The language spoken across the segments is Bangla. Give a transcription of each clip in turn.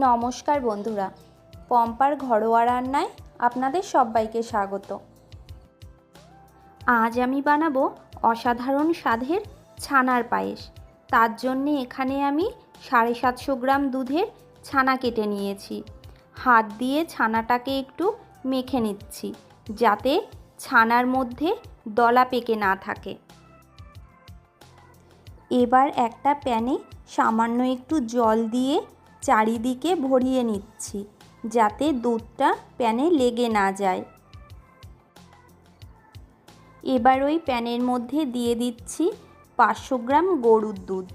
নমস্কার বন্ধুরা, পম্পার ঘরোয়া রান্নায় আপনাদের সবাইকে স্বাগত। আজ আমি বানাবো অসাধারণ স্বাদের ছানার পায়েস। তার জন্যে এখানে আমি সাড়ে সাতশো গ্রাম দুধের ছানা কেটে নিয়েছি। হাত দিয়ে ছানাটাকে একটু মেখে নিচ্ছি, যাতে ছানার মধ্যে দলা পেকে না থাকে। এবার একটা প্যানে সামান্য একটু জল দিয়ে চারিদিকে ভরিয়ে নিচ্ছি, যাতে দুধটা প্যানে লেগে না যায়। এবার ওই প্যানের মধ্যে দিয়ে দিচ্ছি পাঁচশো গ্রাম গরুর দুধ।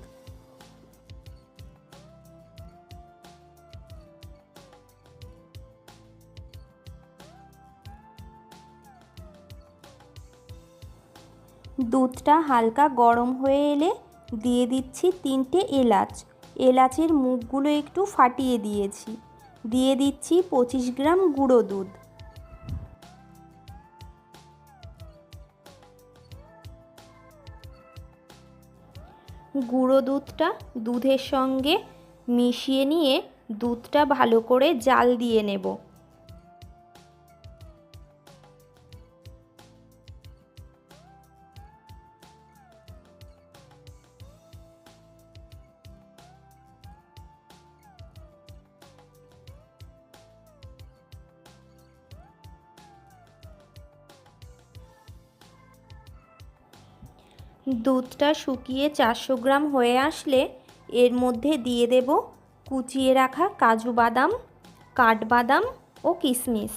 দুধটা হালকা গরম হয়ে এলে দিয়ে দিচ্ছি তিনটে এলাচ। এলাচের মুখগুলো একটু ফাটিয়ে দিয়েছি। দিয়ে দিচ্ছি পঁচিশ গ্রাম গুঁড়ো দুধ। গুঁড়ো দুধটা দুধের সঙ্গে মিশিয়ে নিয়ে দুধটা ভালো করে জাল দিয়ে নেব। দুধটা শুকিয়ে চারশো গ্রাম হয়ে আসলে এর মধ্যে দিয়ে দেব কুচিয়ে রাখা কাজু বাদাম, কাঠবাদাম ও কিশমিশ।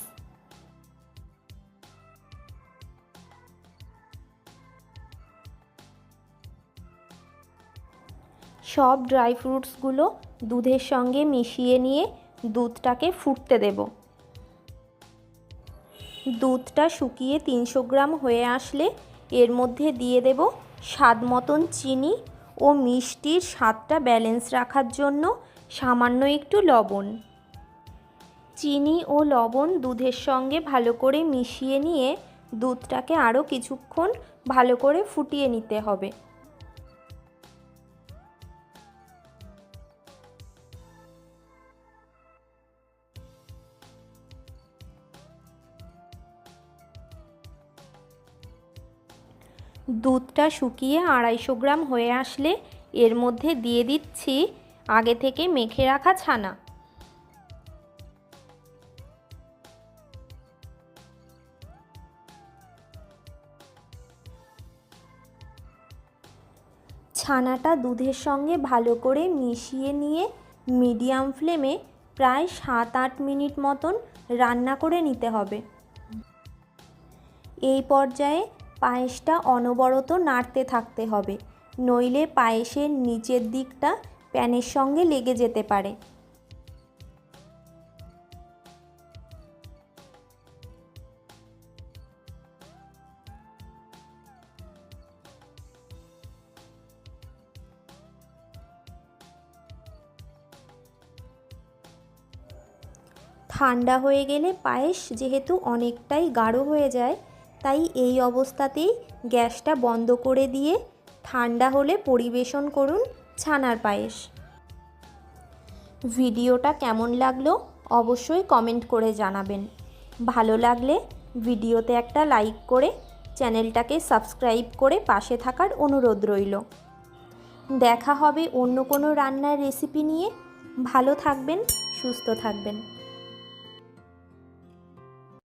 সব ড্রাই ফ্রুটসগুলো দুধের সঙ্গে মিশিয়ে নিয়ে দুধটাকে ফুটতে দেব। দুধটা শুকিয়ে তিনশো গ্রাম হয়ে আসলে এর মধ্যে দিয়ে দেব স্বাদ মতন চিনি ও মিষ্টির স্বাদটা ব্যালেন্স রাখার জন্য সামান্য একটু লবণ। চিনি ও লবণ দুধের সঙ্গে ভালো করে মিশিয়ে নিয়ে দুধটাকে আরও কিছুক্ষণ ভালো করে ফুটিয়ে নিতে হবে। দুধটা শুকিয়ে আড়াইশো গ্রাম হয়ে আসলে এর মধ্যে দিয়ে দিচ্ছি আগে থেকে মেখে রাখা ছানা। ছানাটা দুধের সঙ্গে ভালো করে মিশিয়ে নিয়ে মিডিয়াম ফ্লেমে প্রায় সাত আট মিনিট মতন রান্না করে নিতে হবে। এই পর্যায়ে পায়েসটা অনবরত নাড়তে থাকতে হবে। নইলে পায়েসের নিচের দিকটা প্যানের সঙ্গে লেগে যেতে পারে। ঠান্ডা হয়ে গেলে পায়েস যেহেতু অনেকটাই গাঢ় হয়ে যায় তাই এই অবস্থাতেই গ্যাসটা বন্ধ করে দিয়ে ঠান্ডা হলে পরিবেশন করুন ছানার পায়েস। ভিডিওটা কেমন লাগল অবশ্যই কমেন্ট করে জানাবেন। ভালো লাগলে ভিডিওতে একটা লাইক করে চ্যানেলটাকে সাবস্ক্রাইব করে পাশে থাকার অনুরোধ রইল। দেখা হবে অন্য কোনো রান্নার রেসিপি নিয়ে। ভালো থাকবেন, সুস্থ থাকবেন।